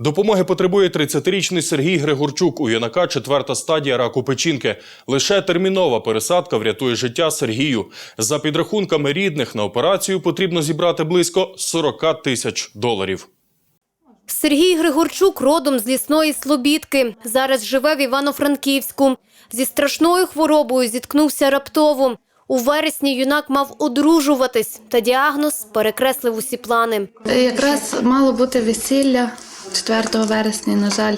Допомоги потребує 30-річний Сергій Григорчук. У юнака четверта стадія раку печінки. Лише термінова пересадка врятує життя Сергію. За підрахунками рідних на операцію потрібно зібрати близько 40 тисяч доларів. Сергій Григорчук родом з лісної Слобідки. Зараз живе в Івано-Франківську. Зі страшною хворобою зіткнувся раптово. У вересні юнак мав одружуватись, та діагноз перекреслив усі плани. Якраз мало бути весілля 4 вересня, на жаль,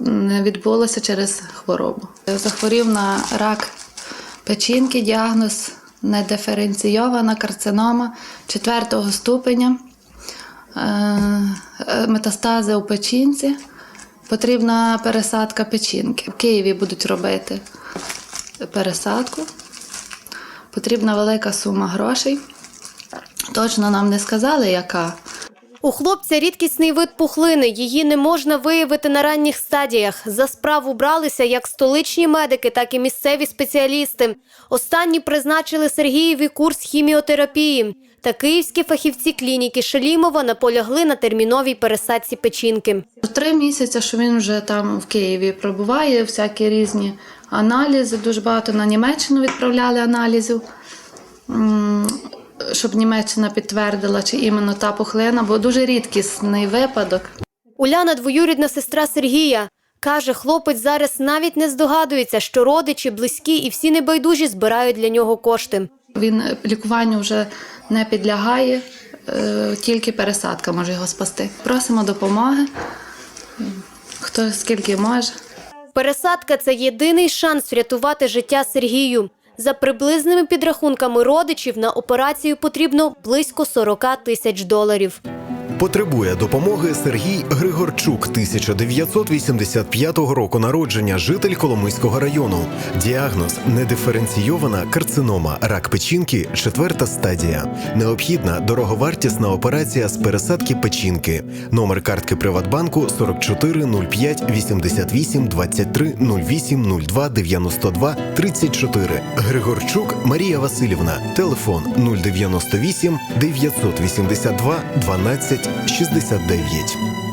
не відбулося через хворобу. Захворів на рак печінки, діагноз недиференційована карцинома 4 ступеня, Е, е, метастази у печінці. Потрібна пересадка печінки. В Києві будуть робити пересадку. Потрібна велика сума грошей. Точно нам не сказали, яка. У хлопця рідкісний вид пухлини. Її не можна виявити на ранніх стадіях. За справу бралися як столичні медики, так і місцеві спеціалісти. Останні призначили Сергієві курс хіміотерапії. Та київські фахівці клініки Шалімова наполягли на терміновій пересадці печінки. Три місяці, що він вже там в Києві пробуває, всякі різні аналізи. Дуже багато на Німеччину відправляли аналізів, щоб Німеччина підтвердила, чи іменно та пухлина, бо дуже рідкісний випадок. Уляна двоюрідна сестра Сергія. Каже, хлопець зараз навіть не здогадується, що родичі, близькі і всі небайдужі збирають для нього кошти. Він лікуванню вже не підлягає, е, тільки пересадка може його спасти. Просимо допомоги, хто скільки може. Пересадка це єдиний шанс врятувати життя Сергію. За приблизними підрахунками родичів на операцію потрібно близько 40 тисяч доларів. Потребує допомоги Сергій Григорчук, 1985 року народження, житель Коломийського району. Діагноз недиференційована карцинома, рак печінки, четверта стадія. Необхідна дороговартісна операція з пересадки печінки. Номер картки Приватбанку 44 05 88 23 08 02 92 34. Григорчук Марія Васильівна. Телефон 098 982 12 69.